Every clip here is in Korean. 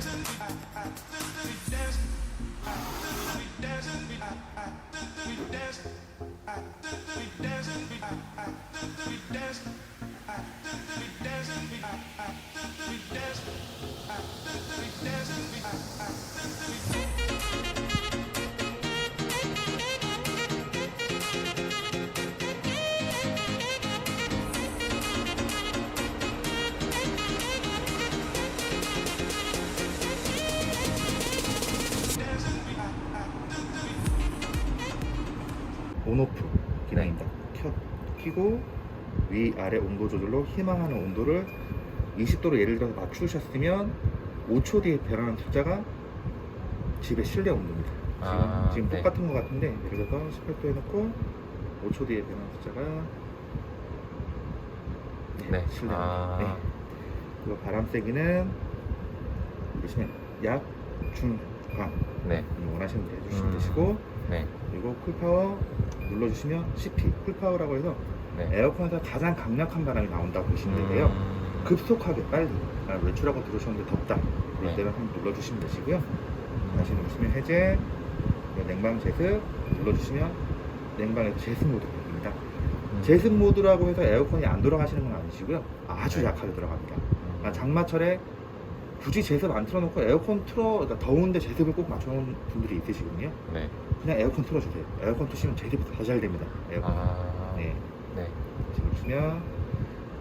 dancing. 온오프 기능입니다. 켜, 키고 위 아래 온도 조절로 희망하는 온도를 20도로 예를 들어서 맞추셨으면 5초 뒤에 변하는 숫자가 집의 실내 온도입니다. 지금, 아, 지금 네. 똑같은 것 같은데 예를 들어서 18도 해놓고 5초 뒤에 변하는 숫자가 네. 실내 아. 온도. 네. 그리고 바람 세기는 보시면 약, 중, 강 네. 원하시는 대로 해주시면 음. 되시고 네. 그리고 쿨파워 눌러주시면 CP 쿨파워라고 해서 네. 에어컨에서 가장 강력한 바람이 나온다고 보시면 되세요. 음. 급속하게 빨리 아, 외출하고 들어오셨는데 덥다 네. 이때는 한번 눌러주시면 되시고요. 다시 누르시면 해제 그리고 냉방 제습 눌러주시면 냉방의 제습 모드입니다. 음. 제습 모드라고 해서 에어컨이 안 돌아가시는 건 아니시고요. 아주 네. 약하게 들어갑니다. 음. 아, 장마철에 굳이 제습 안 틀어놓고 에어컨 틀어 그러니까 더운데 제습을 꼭 맞춰놓은 분들이 있으시거든요. 네. 그냥 에어컨 틀어주세요. 에어컨 트시면 제습이 더 잘 됩니다. 에어컨. 아. 네. 네. 지금 보시면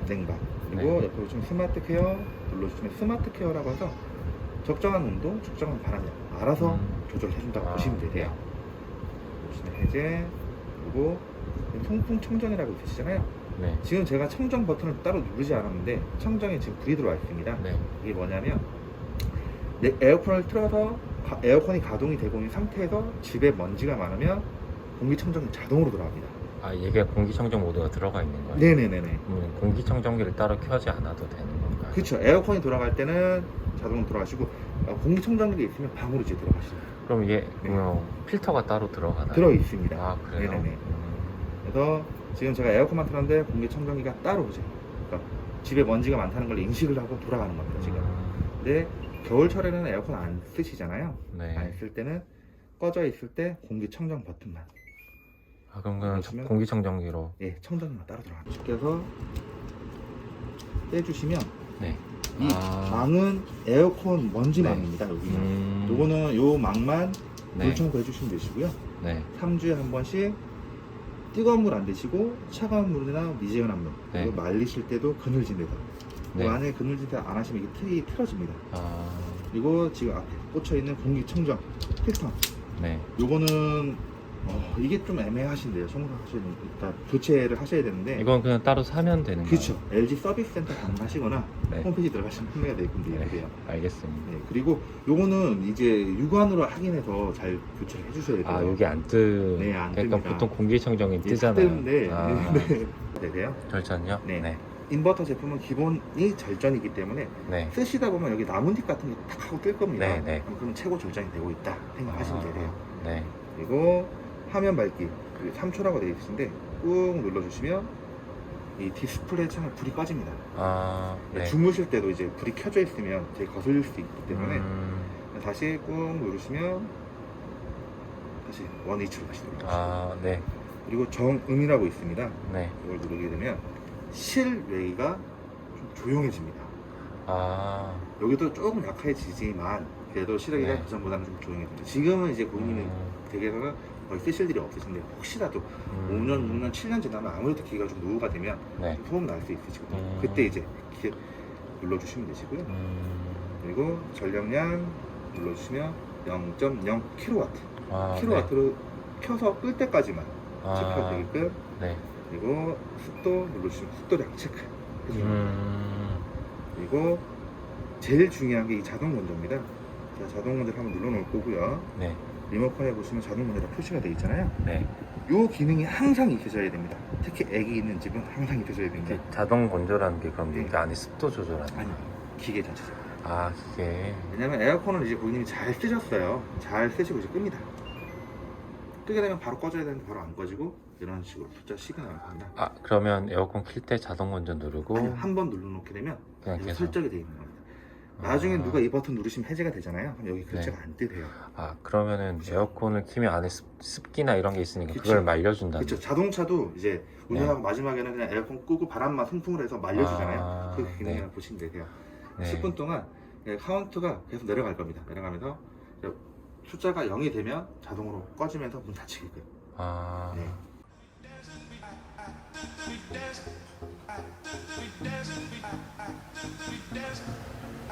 냉방 그리고 네. 옆에 보시면 스마트 케어 눌러주시면 스마트 케어라고 해서 적정한 온도, 적정한 바람 알아서 음. 조절해준다고 아, 보시면 되세요. 보시면 해제 그리고 통풍 청정이라고 있으시잖아요. 네. 지금 제가 청정 버튼을 따로 누르지 않았는데 청정에 지금 불이 들어와 있습니다. 네. 이게 뭐냐면 내 에어컨을 틀어서 가- 에어컨이 가동이 되고 있는 상태에서 집에 먼지가 많으면 공기청정기 자동으로 돌아갑니다. 아 이게 공기청정 모드가 들어가 있는 거예요? 네네네네. 그러면 공기청정기를 따로 켜지 않아도 되는 건가요? 그렇죠. 에어컨이 돌아갈 때는 자동으로 돌아가시고 어, 공기청정기가 있으면 방으로 이제 들어가시죠. 그럼 이게 네. 그러면 필터가 따로 들어가나요? 들어 있습니다. 아 그래요? 네네네. 음. 그래서 지금 제가 에어컨만 틀었는데 공기청정기가 따로 오죠. 그러니까 집에 먼지가 많다는 걸 인식을 하고 돌아가는 겁니다. 지금. 음. 근데 겨울철에는 에어컨 안 쓰시잖아요. 네. 안 쓸 때는 꺼져 있을 때 공기청정 버튼만 아 그럼 그냥 공기청정기로 예, 청정기만 따로 들어갑니다. 그래서 빼주시면 네. 이 아. 망은 에어컨 먼지망입니다. 네. 여기는. 음. 요거는 요 망만 네. 물 청소해 주시면 되시고요. 네. 3주에 한 번씩 뜨거운 물 안 드시고 차가운 물이나 미지근한 물 네. 그리고 말리실 때도 그늘진 데서 네. 만약에 그늘진 데안 하시면 이게 틀이 틀어집니다. 아. 그리고 지금 앞에 꽂혀 있는 공기청정 필터 네. 요거는 어, 이게 좀 애매하신데요. 청소하시는 일단 교체를 하셔야 되는데 이건 그냥 따로 사면 되는 거예요? 그렇죠. LG 서비스 센터 방문하시거나 네. 홈페이지 들어가시면 판매가 되어 있는데 네. 알겠습니다. 네, 그리고 요거는 이제 육안으로 확인해서 잘 교체를 해주셔야 돼요. 아 여기 안 뜨. 네, 안 그러니까 뜹니다. 보통 공기청정기 이게 뜨잖아요. 뜨는데 아, 네, 네. 되세요? 절전요? 네. 네. 인버터 제품은 기본이 절전이기 때문에 네. 쓰시다 보면 여기 나뭇잎 같은 게 탁 하고 뜰 겁니다. 네, 네. 그럼 최고 절전이 되고 있다 생각하시면 아, 되세요. 네. 그리고 화면 밝기 그리고 3초라고 되어 있으신데 꾹 눌러주시면 이 디스플레이 창에 불이 꺼집니다. 아, 네. 주무실 때도 이제 불이 켜져 있으면 되게 거슬릴 수 있기 때문에 음, 다시 꾹 누르시면 다시 원 위치로 다시 돌아가시죠. 아, 네. 그리고 정음이라고 있습니다. 네. 이걸 누르게 되면 실외기가 좀 조용해집니다. 아, 여기도 조금 약해지지만 그래도 실외기가 네. 그전보다는 좀 조용해집니다. 지금은 이제 고객님이 음, 댁에서는 쓰실 일이 없으신데 혹시라도 음, 5년, 6년, 7년 지나면 아무래도 기계가 좀 노후가 되면 네. 좀 소음 날 수 있으시거든요. 음. 그때 이제 기계 눌러주시면 되시고요. 음, 그리고 전력량 눌러주시면 0.0 kW, 아, kW로 켜서 끌 때까지만 네. 체크가 아, 되게끔 네. 그리고 습도 눌러주시면 습도량 체크 해줍니다. 음, 그리고 제일 중요한 게 이 자동 건조입니다. 자, 자동 건조를 한번 눌러놓을 거고요. 네. 리모컨에 보시면 자동 건조가 표시가 되어 있잖아요. 네. 이 기능이 항상 있으셔야 됩니다. 특히 애기 있는 집은 항상 있으셔야 됩니다. 그 자동 건조라는 게 그럼 네. 여기 안에 습도 조절하는 아니, 기계 자체죠. 아, 기계. 왜냐면 에어컨을 이제 고객님이 잘 쓰셨어요. 잘 쓰시고 이제 끕니다. 끄게 되면 바로 꺼져야 되는데 바로 안 꺼지고 이런 식으로 숫자 시그널 겁니다. 아, 그러면 에어컨 킬 때 자동 건조 누르고 한 번 눌러놓게 되면 그냥 계속 계속. 설정이 되어 있는 겁니다. 나중에 아. 누가 이 버튼 누르시면 해제가 되잖아요. 그럼 여기 글자가 네. 안 뜨대요. 아 그러면은 에어컨을 키면 안에 습, 기나 이런 게 있으니까 그걸 그쵸. 말려준다. 그렇죠. 자동차도 이제 운전하고 네. 마지막에는 그냥 에어컨 끄고 바람만 통풍을 해서 말려주잖아요. 아, 그 기능을 네. 보시면 되세요. 네. 10분 동안 네, 카운트가 계속 내려갈 겁니다. 내려가면서 숫자가 0이 되면 자동으로 꺼지면서 문 닫히게끔. 아. 네.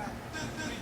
Three, three.